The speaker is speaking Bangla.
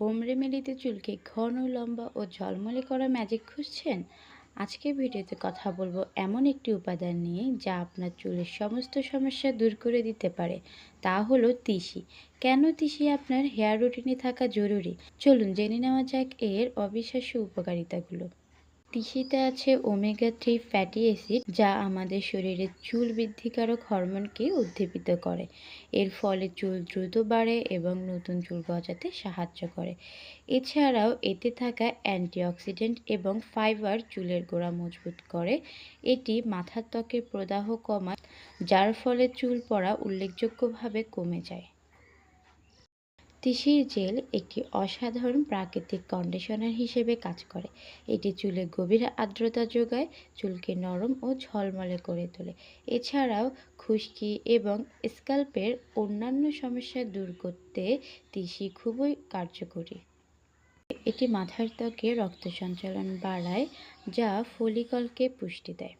হোম রেমেডিতে চুলকে ঘন, লম্বা ও ঝলমলে করা ম্যাজিক খুঁজছেন? আজকে ভিডিওতে কথা বলব এমন একটি উপাদান নিয়ে যা আপনার চুলের সমস্ত সমস্যা দূর করে দিতে পারে। তা হলো তিসি। কেন তিসি আপনার হেয়ার রুটিনে থাকা জরুরি? চলুন জেনে নেওয়া যাক এর অবিশ্বাস্য উপকারিতাগুলো। তিসিতে আছে ওমেগা থ্রি ফ্যাটি অ্যাসিড, যা আমাদের শরীরে চুল বৃদ্ধিকারক হরমোনকে উদ্দীপিত করে। এর ফলে চুল দ্রুত বাড়ে এবং নতুন চুল গজাতে সাহায্য করে। এছাড়াও এতে থাকা অ্যান্টিঅক্সিডেন্ট এবং ফাইবার চুলের গোড়া মজবুত করে। এটি মাথার ত্বকের প্রদাহ কমায়, যার ফলে চুল পড়া উল্লেখযোগ্যভাবে কমে যায়। তিসির জেল একটি অসাধারণ প্রাকৃতিক কন্ডিশনার হিসেবে কাজ করে। এটি চুলে গভীর আর্দ্রতা যোগায়, চুলকে নরম ও ঝলমলে করে তোলে। এছাড়াও খুশকি এবং স্ক্যাল্পের অন্যান্য সমস্যা দূর করতে তিসি খুবই কার্যকরী। এটি মাথার ত্বকে রক্ত সঞ্চালন বাড়ায়, যা ফলিকলকে পুষ্টি দেয়।